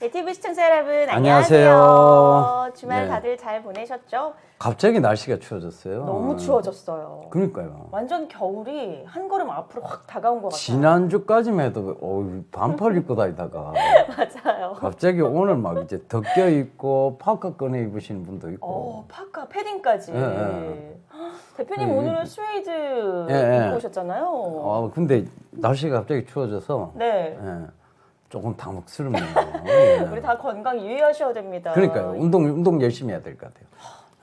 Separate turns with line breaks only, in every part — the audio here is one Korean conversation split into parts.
네, TV 시청자 여러분
안녕하세요.
안녕하세요. 주말
네.
다들 잘 보내셨죠?
갑자기 날씨가 추워졌어요.
너무 추워졌어요.
그러니까요.
완전 겨울이 한 걸음 앞으로 확 다가온 것 같아요.
지난주까지만 해도 어, 반팔 입고 다니다가
맞아요.
갑자기 오늘 막 이제 덮겨 입고 파카 꺼내 입으시는 분도 있고.
어, 파카, 패딩까지.
예, 예.
대표님
예,
오늘은 스웨이드
예, 예.
입고 오셨잖아요.
아 근데 날씨가 갑자기 추워져서
네.
예, 조금 당혹스럽네요. 예.
우리 다 건강 유의하셔야 됩니다.
그러니까요. 운동 운동 열심히 해야 될 것 같아요.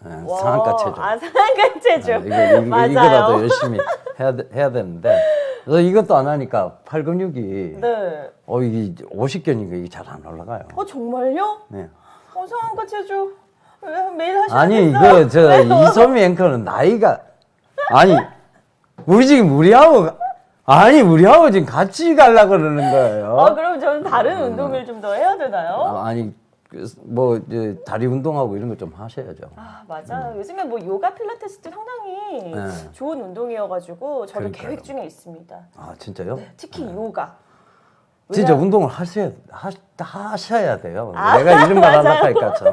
예,
와,
상한가 체조.
아, 상한가 체조.
예, 이거, 이거,
맞아요.
이거라도 열심히 해야 돼- 해야 되는데 그래서 이것도 안 하니까 팔 근육이
네.
어 이게 50견인가 이게 잘 안 올라가요.
어, 정말요?
네.
어, 상한가 체조. 왜 매일 하시는
아니 이거 저 이소미 앵커는 나이가 아니 우리 지금 우리하고 아니 우리하고 지금 같이 가려 그러는 거예요.
아, 그럼 저는 다른 운동을 좀 더 해야 되나요?
아, 아니 그, 뭐 이제 다리 운동하고 이런 거 좀 하셔야죠.
아 맞아 요. 요즘에 뭐 요가 필라테스도 상당히
네.
좋은 운동이어가지고 저도
그러니까요.
계획 중에 있습니다.
아 진짜요?
특히 요가.
진짜
왜냐-
운동을 하셔야 하, 하셔야 돼요.
아,
내가 이런 말
맞아요.
하려니까 참.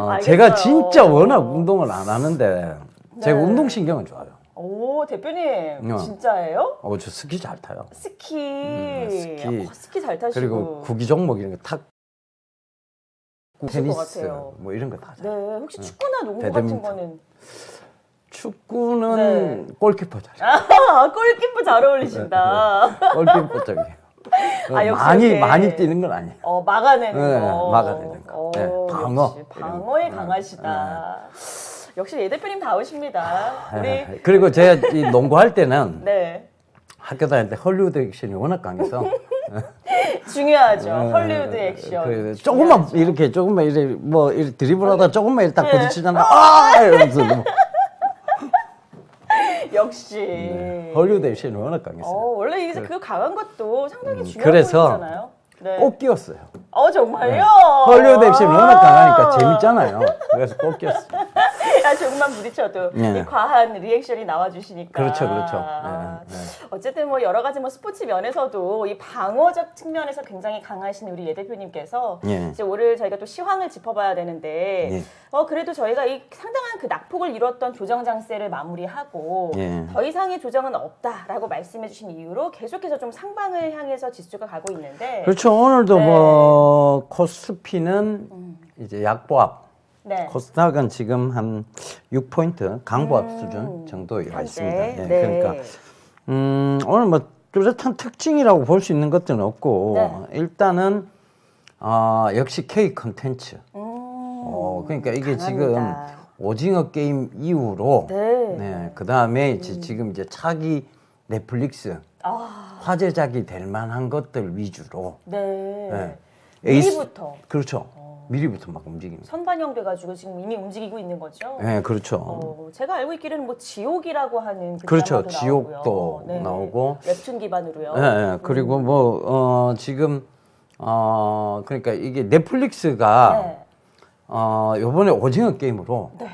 어,
알겠어요.
제가 진짜 워낙 운동을 안 하는데 제가
네.
운동 신경은 좋아요.
오 대표님
어.
진짜예요?
어, 저 스키 잘 타요.
스키.
음, 스키.
어, 스키 잘 타시고.
그리고 구기 종목 이런 거 탁,
하실 것
테니스
같아요.
뭐 이런 거 다.
네
잘.
혹시 축구나 농구 같은
배드민턴.
거는
축구는
네.
골키퍼 잘.
아 골키퍼 잘 어울리신다.
골키퍼 쪽이에요.
아, 역시
많이
이렇게.
많이 뛰는 건 아니에요.
어 막아내는
네,
거.
막아내는 거.
어,
네, 방어.
역시 방어에. 강하시다. 역시 예 대표님 다우십니다. 우리
예. 그리고 제가 이 농구할 때는
네
학교 다닐 때 헐리우드 액션이 워낙 강해서
중요하죠.
예,
헐리우드 액션.
그 조금만
중요하죠.
이렇게 조금만 이렇게 뭐 이렇게 드리블하다 조금만 이렇게 딱
네.
부딪히잖아요. 아 이러면서 뭐
역시.
네. 헐리우드 액션이 워낙
어,
강했어요.
원래 이게 그 강한 것도 상당히
음,
중요한
그래서
포인트잖아요. 네.
꼭 끼웠어요.
어 정말요?
네. 헐리우드 액션이 워낙 강하니까 재밌잖아요. 그래서 꼭 끼웠어요.
야 조금만 부딪혀도
네.
이 과한 리액션이 나와주시니까.
그렇죠, 그렇죠.
아,
네, 네.
어쨌든 뭐 여러 가지 뭐 스포츠 면에서도 이 방어적 측면에서 굉장히 강하신 우리 예 대표님께서
예.
이제 오늘 저희가 또 시황을 짚어봐야 되는데
예.
어 그래도 저희가 이 상당한 그 낙폭을 이뤘던 조정 장세를 마무리하고
예.
더 이상의 조정은 없다라고 말씀해주신 이유로 계속해서 좀 상방을 향해서 지수가 가고 있는데
그렇죠. 오늘도
네.
뭐 코스피는 이제 약보합.
네.
코스닥은 지금 한 6포인트 강보합
음,
수준 정도에 와
현재.
있습니다. 예,
네.
그러니까 음, 오늘 뭐 뚜렷한 특징이라고 볼 수 있는 것들은 없고
네.
일단은 아 역시 K 컨텐츠.
음,
어, 그러니까 이게
강합니다.
지금 오징어 게임 이후로
네.
그 다음에 이제 지금 이제 차기 넷플릭스
아,
화제작이 될 만한 것들 위주로
네.
네.
미리부터
그렇죠. 미리부터 막 움직입니다.
선반영 돼가지고 지금 이미 움직이고 있는 거죠.
네, 그렇죠.
어, 제가 알고 있기로는 뭐 지옥이라고 하는 그
그렇죠.
드라마도
지옥도
나오고요.
나오고.
웹툰 기반으로요.
예, 예. 그리고 뭐, 어, 지금, 어, 그러니까 이게 넷플릭스가,
네.
어, 요번에 오징어 게임으로
네.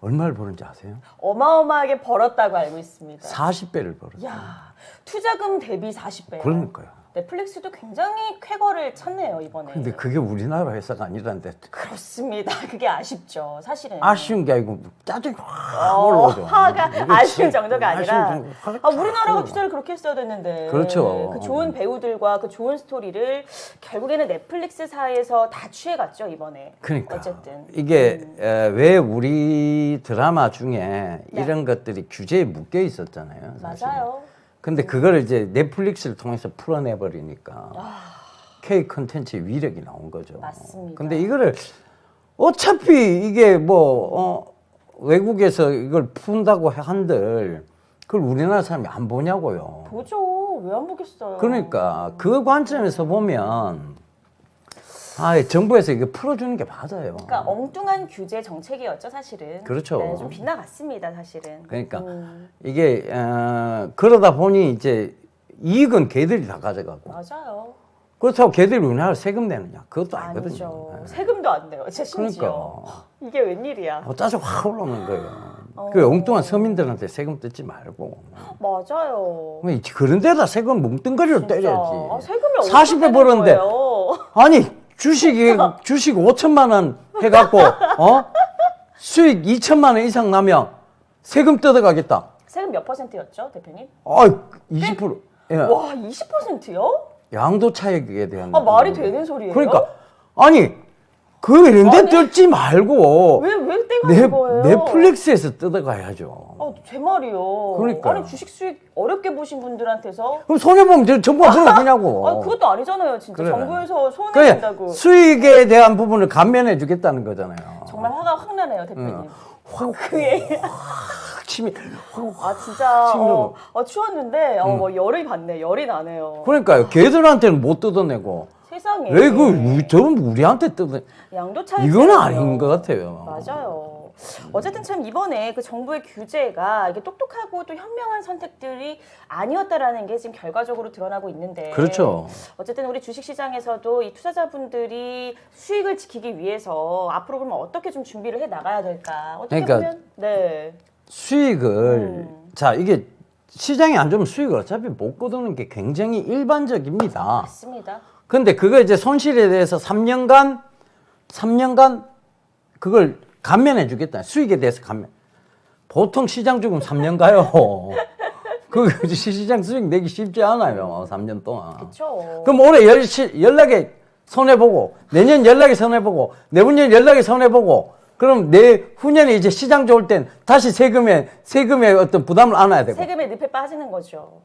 얼마를 버는지 아세요?
어마어마하게 벌었다고 알고 있습니다.
40배를 벌었어요.
야, 투자금 대비 40배.
그러니까요.
Net플릭스도 굉장히 쾌거를 찾네요 이번에.
근데 그게 우리나라 회사가 아니라는데
그렇습니다. 그게 아쉽죠. 사실은.
아쉬운 게 아니고 짜증이 확
어,
올라오죠.
화가 아쉬운 정도가 아니라
아쉬운 정도,
아,
쫙
우리나라가. 투자를 그렇게 했어야 됐는데
그렇죠.
그 좋은 배우들과 그 좋은 스토리를 결국에는 넷플릭스사에서 다 취해갔죠 이번에.
그러니까
어쨌든
이게 에, 왜 우리 드라마 중에 이런 것들이 규제에 묶여 있었잖아요. 사실은.
맞아요.
근데 그거를 이제 넷플릭스를 통해서 풀어내 버리니까 K 컨텐츠의 위력이 나온 거죠.
아. 맞습니다.
근데 이거를 어차피 이게 뭐 어, 외국에서 이걸 푼다고 한들 그걸 우리나라 사람이 안 보냐고요.
보죠. 왜 안 보겠어요.
그러니까 그 관점에서 보면 아 정부에서 이거 풀어주는 게 맞아요.
그러니까 엉뚱한 규제 정책이었죠 사실은.
그렇죠.
네, 좀 빗나갔습니다 사실은.
그러니까
음,
이게 어, 그러다 보니 이제 이익은 걔들이 다 가져가고
맞아요.
그렇다고 걔들이 우리나라 세금 내느냐 그것도 아니거든요.
아니죠. 세금도 안 내요. 제 심지어.
그러니까
이게 웬일이야.
어, 짜증 확 올라오는 거예요.
어.
그 엉뚱한 서민들한테 세금 뜯지 말고
맞아요.
그런 데다 세금 뭉뚱그리로
진짜.
때려야지.
아, 세금이
40배 벌었는데
거예요.
아니 주식이 주식 5천만 원 해갖고 어 수익 2천만 원 이상 나면 세금 뜯어가겠다.
세금 몇 퍼센트였죠, 대표님?
아 20%. 예.
와, 20%요?
양도 차익에 대한.
아, 말이 되는 소리예요?
그러니까 아니 그 이런데
아니.
뜯지 말고
왜, 왜 떼가
넷,
거예요?
넷플릭스에서 뜯어가야죠.
아, 제 말이요.
그러니까요.
아니, 주식 수익 어렵게 보신 분들한테서.
그럼 손해보면 저 정부가 그러냐고.
아, 그것도 아니잖아요, 진짜.
그래.
정부에서 손해
그래
낸다고.
수익에 대한 부분을 감면해 주겠다는 거잖아요.
정말 화가 확 나네요, 대표님.
어.
그 얘기.
침이
아, 진짜.
친구.
어, 어, 추웠는데, 어,
음.
뭐 열이 받네. 열이 나네요.
그러니까요. 걔들한테는 못 뜯어내고
세상에.
왜 그 저는 우리한테 뜯어?
양도 차익.
이거는 아닌 것 같아요.
맞아요. 어쨌든 참 이번에 그 정부의 규제가 이게 똑똑하고 또 현명한 선택들이 아니었다라는 게 지금 결과적으로 드러나고 있는데.
그렇죠.
어쨌든 우리 주식 시장에서도 이 투자자분들이 수익을 지키기 위해서 앞으로 그러면 어떻게 좀 준비를 해 나가야 될까? 어떻게
그러니까
보면 네.
수익을
음.
자 이게 시장이 안 좋으면 수익을 어차피 못 거두는 게 굉장히 일반적입니다.
맞습니다.
근데 그거 이제 손실에 대해서 3년간 3년간 그걸 감면해 주겠다. 수익에 대해서 감면. 보통 시장 죽음 3년 가요. 그 시장 수익 내기 쉽지 않아요. 3년 동안.
그렇죠.
그럼 올해 열, 연락에 손해보고, 내년 연락에 손해보고, 내후년 연락에 손해보고, 그럼 내 후년에 이제 시장 좋을 땐 다시 세금에, 세금에 어떤 부담을 안아야 되고.
세금의 늪에 빠지는 거죠.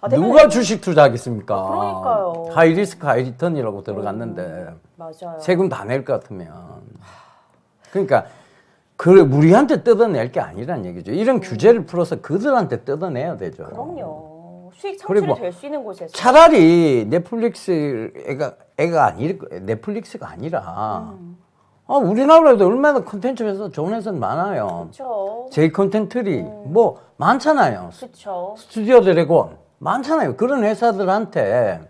아,
누가 주식 투자하겠습니까?
그러니까요.
하이 리스크, 하이 리턴이라고 들어갔는데,
맞아요.
세금 다 낼 것 같으면. 그러니까, 그 무리한테 뜯어낼 게 아니란 얘기죠. 이런 규제를 풀어서 그들한테 뜯어내야 되죠.
그럼요. 수익 창출이
그리고
될수 있는 곳에서.
차라리 넷플릭스 애가 애가 아니 넷플릭스가 아니라
음.
아, 우리나라에도 얼마나 콘텐츠 회사 좋은 회사 많아요.
그렇죠.
제이 콘텐트리 뭐 많잖아요.
그렇죠.
스튜디오 드래곤 많잖아요. 그런 회사들한테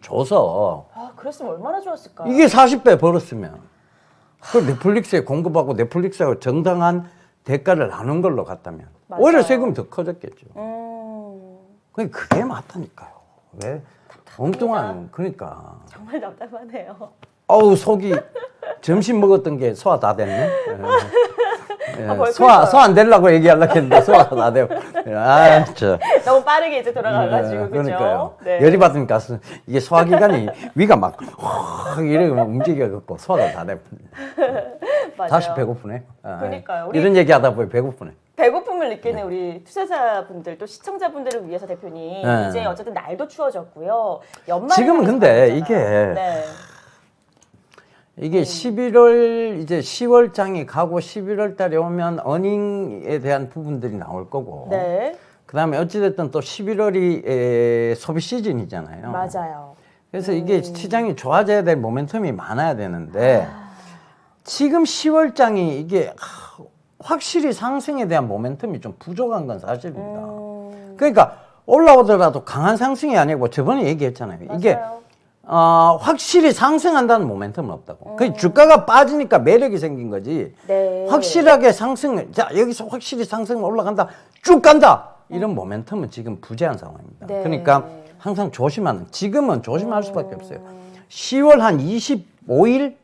줘서
아, 그랬으면 얼마나 좋았을까.
이게 40배 벌었으면 그 넷플릭스에 공급하고 넷플릭스하고 정당한 대가를 나눈 걸로 갔다면
맞아요.
오히려 세금이 더 커졌겠죠.
음,
그게 그게 맞다니까요. 왜 엉뚱한 그러니까
정말 답답하네요.
어우 속이 점심 먹었던 게 소화 다 됐네. 예. 예,
아,
소화. 소화 안 되려고 얘기하려고 했는데 소화가 다 되고. 아, 저.
너무 빠르게 이제 돌아가가지고
예,
그죠?
그러니까요.
네.
열이 받으니까 스- 이게 소화 기관이 위가 막 확 이렇게 막 움직여갖고 소화가 다
맞아요.
다시 배고프네. 아,
그러니까요.
이런 얘기하다 보니 배고프네.
배고픔을 느끼는 우리 투자자분들 또 시청자분들을 위해서 대표님
네.
이제 어쨌든 날도 추워졌고요. 연말
지금은 근데 이게
네.
이게 11월 이제 10월 장이 가고 11월 달에 오면 어닝에 대한 부분들이 나올 거고.
네.
그다음에 어찌됐든 또 11월이 에, 소비 시즌이잖아요.
맞아요.
그래서 이게 시장이 좋아져야 될 모멘텀이 많아야 되는데 지금 10월 장이 이게 하, 확실히 상승에 대한 모멘텀이 좀 부족한 건 사실입니다.
음,
그러니까 올라오더라도 강한 상승이 아니고 저번에 얘기했잖아요. 이게
맞아요.
어, 확실히 상승한다는 모멘텀은 없다고. 그 주가가 빠지니까 매력이 생긴 거지.
네.
확실하게 상승, 자, 여기서 확실히 상승 올라간다, 쭉 간다! 이런 모멘텀은 지금 부재한 상황입니다.
네.
그러니까 항상 조심하는, 지금은 조심할 수밖에 없어요. 10월 한 25일,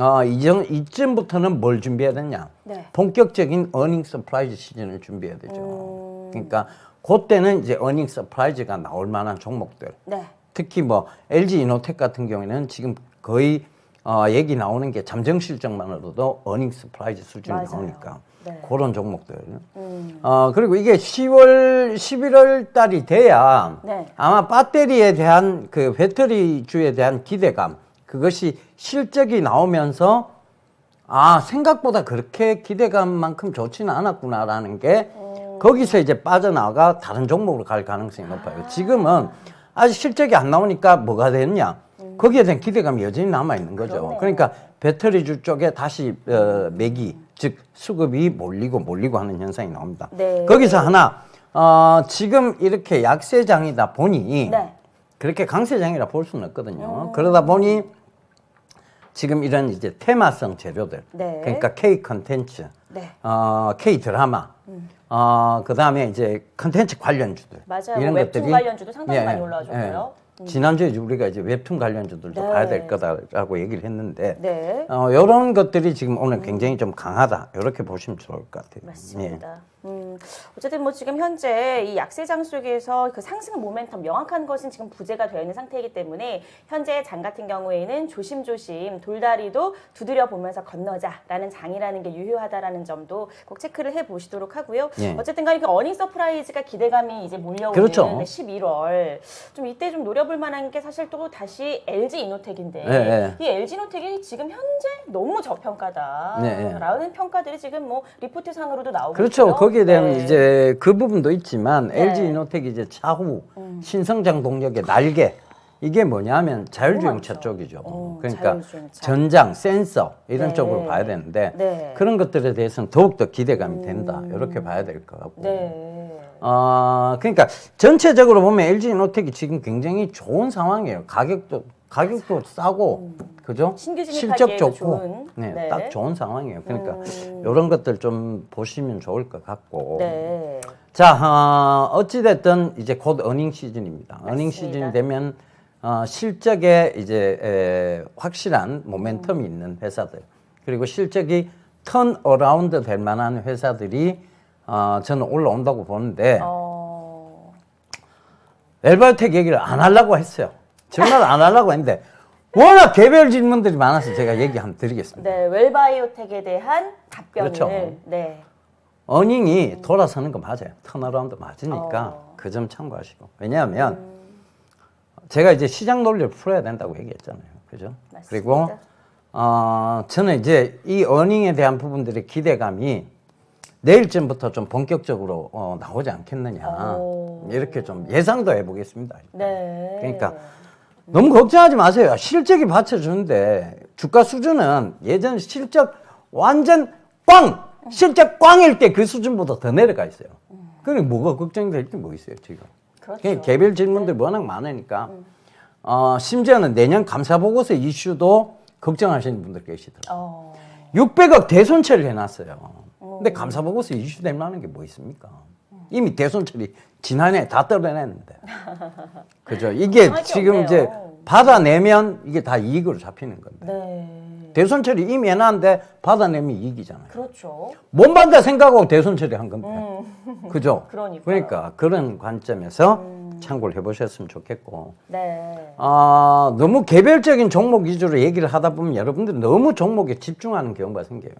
어, 이전, 이쯤부터는 뭘 준비해야 되냐?
네.
본격적인 어닝 서프라이즈 시즌을 준비해야 되죠.
음.
그러니까 그때는 이제 어닝 서프라이즈가 나올 만한 종목들.
네.
특히 뭐 LG 이노텍 같은 경우에는 지금 거의 어, 얘기 나오는 게 잠정 실적만으로도 어닝 서프라이즈 수준이
맞아요.
나오니까
네.
그런 종목들.
음.
어 그리고 이게 10월 11월 달이 돼야
네.
아마 배터리에 대한 그 배터리 주에 대한 기대감 그것이 실적이 나오면서 아 생각보다 그렇게 기대감만큼 좋지는 않았구나라는 게 거기서 이제 빠져나가 다른 종목으로 갈 가능성이 높아요. 지금은 아직 실적이 안 나오니까 뭐가 됐냐? 거기에 대한 기대감이 여전히 남아 있는 거죠.
그러네요.
그러니까 배터리주 쪽에 다시 어, 매기 즉 수급이 몰리고 몰리고 하는 현상이 나옵니다.
네.
거기서 하나 어, 지금 이렇게 약세장이다 보니
네.
그렇게 강세장이라 볼 수는 없거든요. 그러다 보니 지금 이런 이제 테마성 재료들,
네.
그러니까 K 컨텐츠,
네.
어, K 드라마, 어, 그 다음에 이제 컨텐츠 관련주들.
맞아요. 뭐 웹툰 관련주도 상당히 많이 올라와줬고요.
지난주에 우리가 이제 웹툰 관련주들도
네.
봐야 될 거다라고 얘기를 했는데
네.
어, 이런 것들이 지금 오늘 굉장히 좀 강하다 이렇게 보시면 좋을 것 같아요. 예.
맞습니다. 음, 어쨌든 뭐 지금 현재 이 약세장 속에서 그 상승 모멘텀 명확한 것은 지금 부재가 되어 있는 상태이기 때문에 현재 장 같은 경우에는 조심조심 돌다리도 두드려 보면서 건너자라는 장이라는 게 유효하다라는 점도 꼭 체크를 해 보시도록 하고요.
예.
어쨌든 간에 그 어닝 서프라이즈가 기대감이 이제 몰려오는
그렇죠.
11월 좀 이때 좀 노려볼 만한 게 사실 또 다시 LG 이노텍인데
예,
이 LG 이노텍이 지금 현재 너무 저평가다.
네, 예.
라는 평가들이 지금 뭐 리포트 상으로도 나오고
그렇죠.
있고요.
거기에 대한
네.
이제 그 부분도 있지만
네. 음.
LG 이노텍이 이제 차후 신성장 동력의 날개 이게 뭐냐면 자율주행차
많죠.
쪽이죠.
어,
그러니까
자율주행차.
전장, 센서 이런
네.
쪽으로 봐야 되는데
네.
그런 것들에 대해서는 더욱더 기대감이 된다. 이렇게 봐야 될 것 같고.
네.
어, 그러니까 전체적으로 보면 LG 이노텍이 지금 굉장히 좋은 상황이에요. 가격도 가격도 싸고 그죠? 실적 좋고
좋은.
네,
네.
딱 좋은 상황이에요. 그러니까
음.
이런 것들 좀 보시면 좋을 것 같고.
네.
자, 어, 어찌됐든 이제 곧 어닝 시즌입니다. 어닝
맞습니다.
시즌이 되면 어, 실적에 이제 에, 확실한 모멘텀이 있는 회사들 그리고 실적이 턴 어라운드 될 만한 회사들이 어, 저는 올라온다고 보는데
어.
엘바이오텍 얘기를 안 하려고 했어요. 정말 안 하려고 했는데 워낙 개별 질문들이 많아서 제가 얘기 한번 드리겠습니다.
네. 웰바이오텍에 대한 답변을
그렇죠.
네.
어닝이 돌아서는 거 맞아요. 턴어라운드 맞으니까
어.
그점 참고하시고. 왜냐하면 제가 이제 시장 논리를 풀어야 된다고 얘기했잖아요. 그죠?
맞습니다.
그리고 어, 저는 이제 이 어닝에 대한 부분들의 기대감이 내일쯤부터 좀 본격적으로 어, 나오지 않겠느냐.
오.
이렇게 좀 예상도 해보겠습니다.
네.
그러니까 너무 걱정하지 마세요. 실적이 받쳐주는데 주가 수준은 예전 실적 완전 꽝! 실적 꽝일 때 그 수준보다 더 내려가 있어요. 그러니 뭐가 걱정될 게 뭐 있어요, 지금.
그렇죠.
개별 질문들 워낙 많으니까. 어, 심지어는 내년 감사보고서 이슈도 걱정하시는 분들 계시더라고요.
어.
600억 대손 처리를 해놨어요. 근데 감사보고서 이슈 될 만한 게 뭐 있습니까? 이미 처리 지난해 다 떨어냈는데. 그죠? 이게
할게
지금. 이제 받아내면 이게 다 이익으로 잡히는 건데.
네.
처리 이미 해놨는데 받아내면 이익이잖아요.
그렇죠.
못 받다 생각하고 대손 처리한 건데. 그죠?
음. 그러니까요. 음.
그러니까 그런 관점에서 참고를 해보셨으면 좋겠고.
네.
아, 너무 개별적인 종목 위주로 얘기를 하다 보면 여러분들이 너무 종목에 집중하는 경우가 생겨요.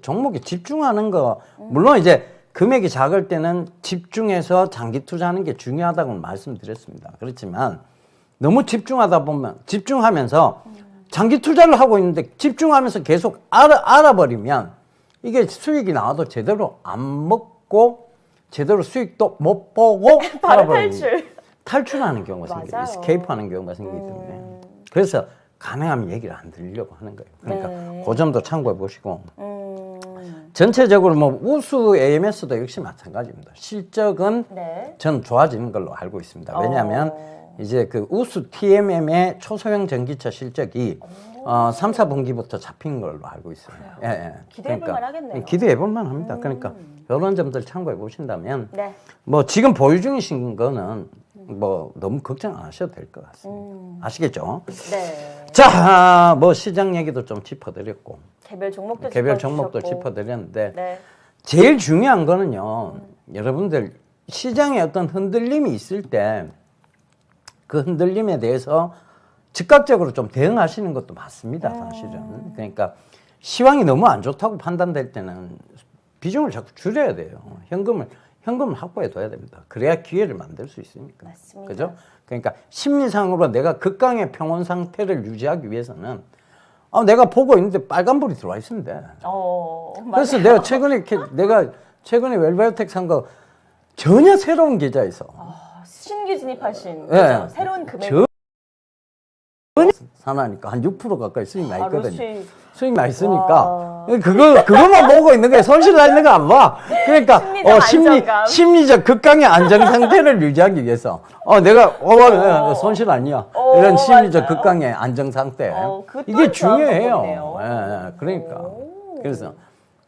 종목에 집중하는 거, 물론 이제 금액이 작을 때는 집중해서 장기 투자하는 게 중요하다고 말씀드렸습니다. 그렇지만 너무 집중하다 보면, 집중하면서 장기 투자를 하고 있는데 집중하면서 계속 알아, 알아버리면 이게 수익이 나와도 제대로 안 먹고 제대로 수익도 못 보고
바로 탈출.
탈출하는 경우가.
맞아요.
스케이프하는 경우가 생기기 때문에. 그래서 가능하면 얘기를 안 들으려고 하는 거예요. 그러니까
네.
그 점도 참고해 보시고
음.
전체적으로 뭐 우수 AMS도 역시 마찬가지입니다. 실적은
네.
전 좋아지는 걸로 알고 있습니다. 왜냐하면
어.
이제 그 우수 TMM의 초소형 전기차 실적이 어, 3, 4분기부터 잡힌 걸로 알고 있어요. 예, 예.
기대해 볼 만하겠네요. 음.
기대해 볼 만 합니다. 그러니까 이런 점들 참고해 보신다면
네.
뭐 지금 보유 중이신 거는 뭐 너무 걱정 안 하셔도 될 것 같습니다.
음.
아시겠죠?
네.
자, 뭐 시장 얘기도 좀 짚어드렸고
개별 종목도
개별
짚어주셨고.
종목도 짚어드렸는데
네.
제일 중요한 거는요, 여러분들 시장에 어떤 흔들림이 있을 때 그 흔들림에 대해서 즉각적으로 좀 대응하시는 것도 맞습니다, 사실은. 그러니까 시황이 너무 안 좋다고 판단될 때는 비중을 자꾸 줄여야 돼요. 현금을 현금을 확보해 둬야 됩니다. 그래야 기회를 만들 수 있으니까.
맞습니다.
그죠? 그러니까 심리상으로 내가 극강의 평온 상태를 유지하기 위해서는 아, 내가 보고 있는데 빨간불이 들어와 있으면 돼.
어.
그래서
맞아요.
내가 최근에 이렇게 내가 최근에 웰바이오텍 산 거 전혀 새로운 계좌에서
신규 진입하신
예.
그죠? 새로운 금액
저 사나니까 한 6% 가까이 수익 나
바로
있거든요.
수익.
수익 나 있으니까
와.
그거 그것만 보고 있는 거야. 손실 나 있는 거 안 봐. 그러니까
심리적
어, 심리
안정감.
심리적 극강의 안정 상태를 유지하기 위해서 어 내가 어, 어, 손실 아니야.
오,
이런 심리적
맞아요.
극강의 안정 상태.
어, 그것도
이게 중요해요. 예, 예, 그러니까
오.
그래서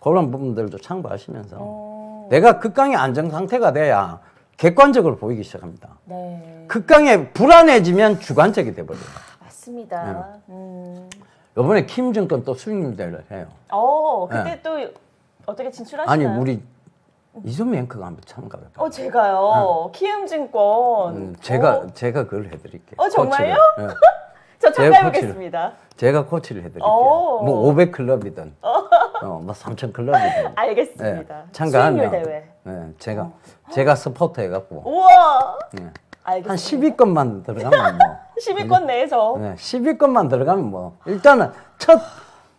그런 부분들도 참고하시면서
어.
내가 극강의 안정 상태가 돼야 객관적으로 보이기 시작합니다.
네.
극강에 불안해지면 주관적이 돼버려요.
맞습니다. 음.
이번에 김정권 또 수익률대를 해요.
어, 그때 또 어떻게 진출하시나요?
네. 아니 우리 이소미 앵커가 한번 참가해봐.
어, 제가요. 키움증권.
음, 제가
어,
제가 그걸 해드릴게요.
어, 정말요?
예.
저 참가해보겠습니다.
제가 코치를 해드릴게요.
오.
뭐 500 클럽이든, 어, 뭐 3,000 클럽이든.
알겠습니다.
예, 참가하면
수익률 대회.
예, 제가 제가 서포터 해갖고
우와.
예.
알겠습니다.
한 10위권만 들어가면 뭐
10위권 내에서.
네, 10위권만 들어가면 뭐 일단은 첫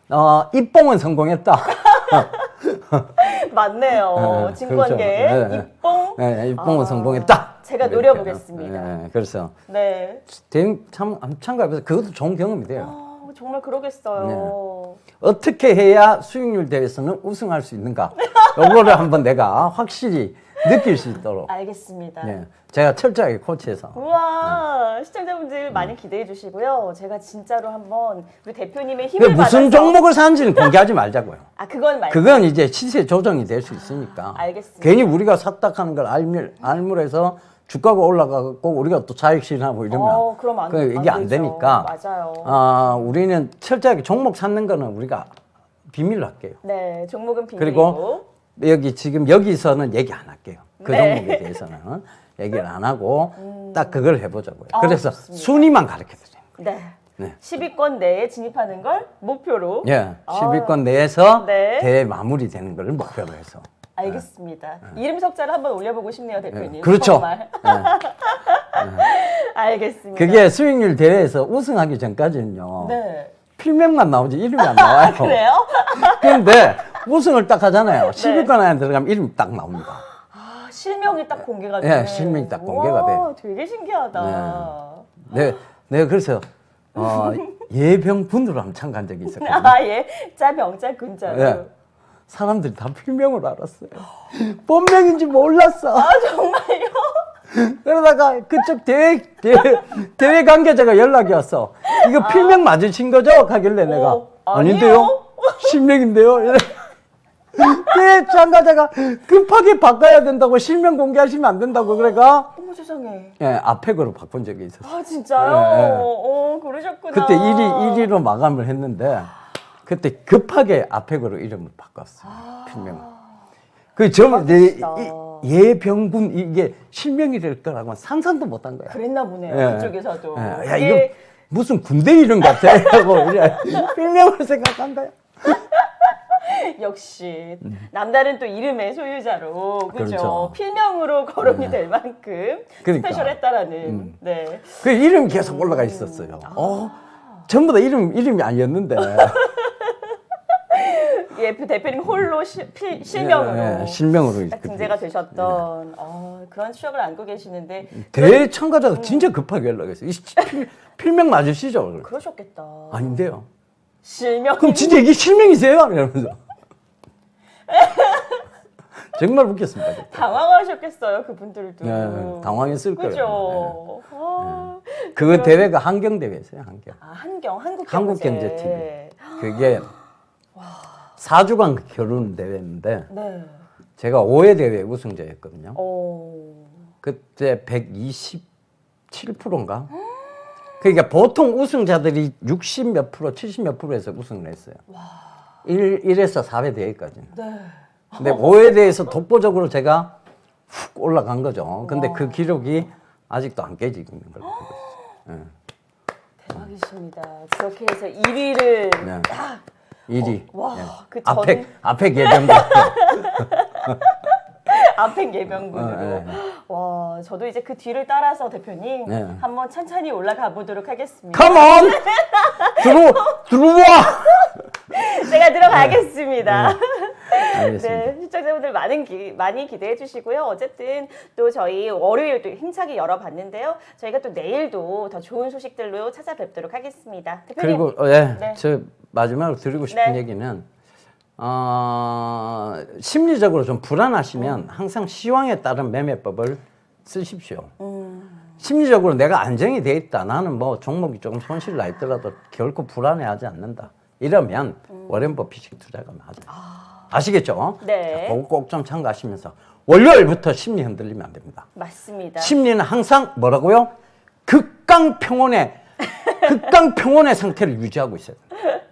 어, 입봉은 성공했다.
맞네요.
예,
증권계
그렇죠. 예, 예.
입봉.
네, 입봉은
아,
성공했다.
제가. 노려보겠습니다.
네, 그래서
네.
대응 참 참가해서 그것도 좋은 경험이 돼요.
아, 정말 그러겠어요.
어떻게 해야 수익률 대회에서는 우승할 수 있는가? 요거를 한번 내가 확실히 느낄 수 있도록
알겠습니다.
네, 제가 철저하게 코치해서
우와
음.
시청자분들 많이 기대해 주시고요. 제가 진짜로 한번 우리 대표님의
그
힘을
무슨
받아서
종목을 사는지는 공개하지 말자고요.
아 그건 말.
그건 이제 시세 조정이 될 수 있으니까.
알겠습니다.
괜히 우리가 샀다 하는 걸 알물, 알물해서 주가가 올라가고 우리가 또 차익 실현하고 이러면
어, 그럼 안,
그 이게 안
되죠.
되니까
맞아요.
아, 우리는 철저하게 종목 찾는 거는 우리가 비밀로 할게요.
네, 종목은 비밀이고.
그리고 여기 지금 여기서는 얘기 안 할게요. 그
네.
종목에 대해서는 얘기를 안 하고 딱 그걸 해보자고요.
아,
그래서
좋습니다.
순위만 가르쳐 드려요.
네.
네.
10위권 내에 진입하는 걸 목표로.
예,
아,
10위권 내에서
네.
대회 마무리되는 걸 목표로 해서.
알겠습니다. 이름 석자를 한번 올려보고 싶네요, 대표님.
예, 그렇죠.
정말. 알겠습니다.
그게 수익률 대회에서 우승하기 전까지는요.
네.
필명만 나오지 이름이 안 나와요.
그래요?
근데 우승을 딱 하잖아요. 10위권 안에 들어가면 이름이 딱 나옵니다.
아, 실명이 딱 공개가
예,
되네.
실명이 딱 공개가 돼요.
되게 신기하다.
네, 내가 그래서 어, 예병분으로 한번 참가한 적이 있었거든요.
아, 예. 짜병 짜 군자로.
예. 사람들이 다 필명으로 알았어요. 본명인지 몰랐어.
아, 정말요?
그러다가 그쪽 대회, 대회, 대회 관계자가 연락이 왔어. 이거 필명 맞으신 거죠? 하길래 내가
어,
아닌데요? 실명인데요? 대회 참가자가 급하게 바꿔야 된다고 실명 공개하시면 안 된다고 그래가
어머 세상에.
예, 아펙으로 바꾼 적이 있었어요.
아, 진짜요?
예, 예.
어, 그러셨구나.
그때 1위, 1위로 마감을 했는데 그때 급하게 아펙으로 이름을 바꿨어요. 필명. 그 점, 내,
대박이시다.
이- 예병군 이게 실명이 될 거라고는 상상도 못 한 거야.
그랬나 보네요.
예.
그쪽에서도.
예, 야,
그게
이거 무슨 군대 이름 같아. 하고 이제 필명을 생각한 거야.
역시 남다른 또 이름의 소유자로 그죠
그렇죠.
필명으로 거론이 될 만큼
그러니까.
스페셜했다라는 네
그 이름이 계속 올라가 있었어요. 어, 전부 다 이름, 이름이 아니었는데.
예, 그 대표님 홀로 시, 필, 실명으로
예, 예, 실명으로.
딱
이렇게
등재가 되셨던 어, 그런 추억을 안고 계시는데
대회 참가자가 진짜 급하게 연락했어요. 이 필, 필명 맞으시죠?
그러셨겠다.
아닌데요.
실명
그럼 진짜 이게 실명이세요? 이러면서. 정말 웃겼습니다. 그때.
당황하셨겠어요 그분들도.
네, 당황했을 거예요.
그죠. 아,
그 대회가 한경 대회였어요. 한경.
아, 한경 한국
한국 경제 TV. 그게 4주간 결혼 대회인데
네.
제가 5회 대회 우승자였거든요.
어.
그때 127%인가? 그러니까 보통 우승자들이 60 몇 프로, 70 몇 프로에서 우승을 했어요. 1, 1에서 4회 대회까지 는.
네.
근데 5회 대회에서 독보적으로 제가 훅 올라간 거죠. 근데 그 기록이 아직도 안 깨지고 있는 걸로 알고 있어요.
대박이십니다. 그렇게 해서 1위를
네.
딱
1위.
와,
예.
그 전-
앞에, 앞에 예병대.
앞행 예병군으로.
어, 네.
와, 저도 이제 그 뒤를 따라서 대표님
네.
한번 천천히 올라가 보도록 하겠습니다.
컴온! 들어, 들어와!
제가 들어가겠습니다.
알겠습니다.
네, 시청자분들 많은 기, 많이 기대해 주시고요. 어쨌든 또 저희 월요일도 힘차게 열어봤는데요. 저희가 또 내일도 더 좋은 소식들로 찾아뵙도록 하겠습니다. 대표님.
그리고, 어, 예,
네.
저 마지막으로 드리고 싶은
네.
얘기는, 어, 심리적으로 좀 불안하시면 항상 시황에 따른 매매법을 쓰십시오. 심리적으로 내가 안정이 돼 있다. 나는 뭐 종목이 조금 손실 나 있더라도 결코 불안해하지 않는다. 이러면 워렌 버핏식 투자가 맞아요. 아시겠죠?
네.
꼭좀 참고하시면서 월요일부터 심리 흔들리면 안 됩니다.
맞습니다.
심리는 항상 뭐라고요? 극강 평온의 극강 평온의 상태를 유지하고 있어요.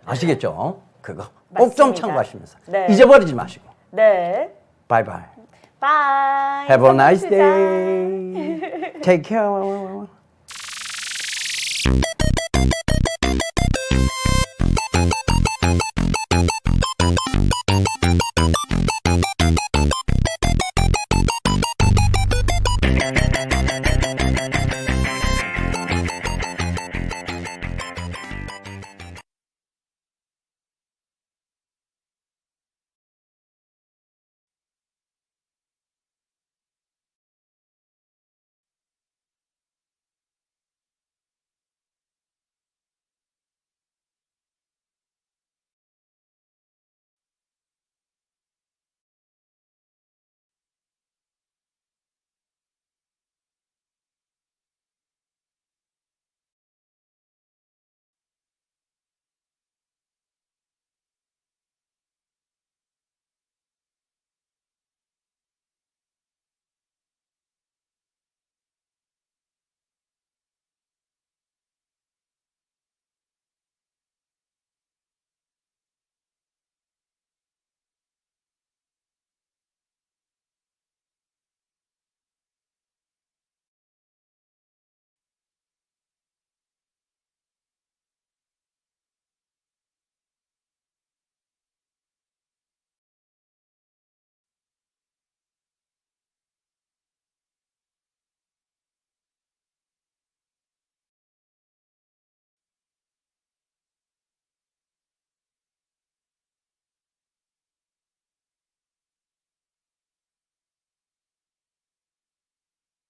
아시겠죠? 그거 꼭 좀
맞습니다.
참고하시면서
네.
잊어버리지 마시고.
네.
바이바이.
바이.
Have a nice day. Take care.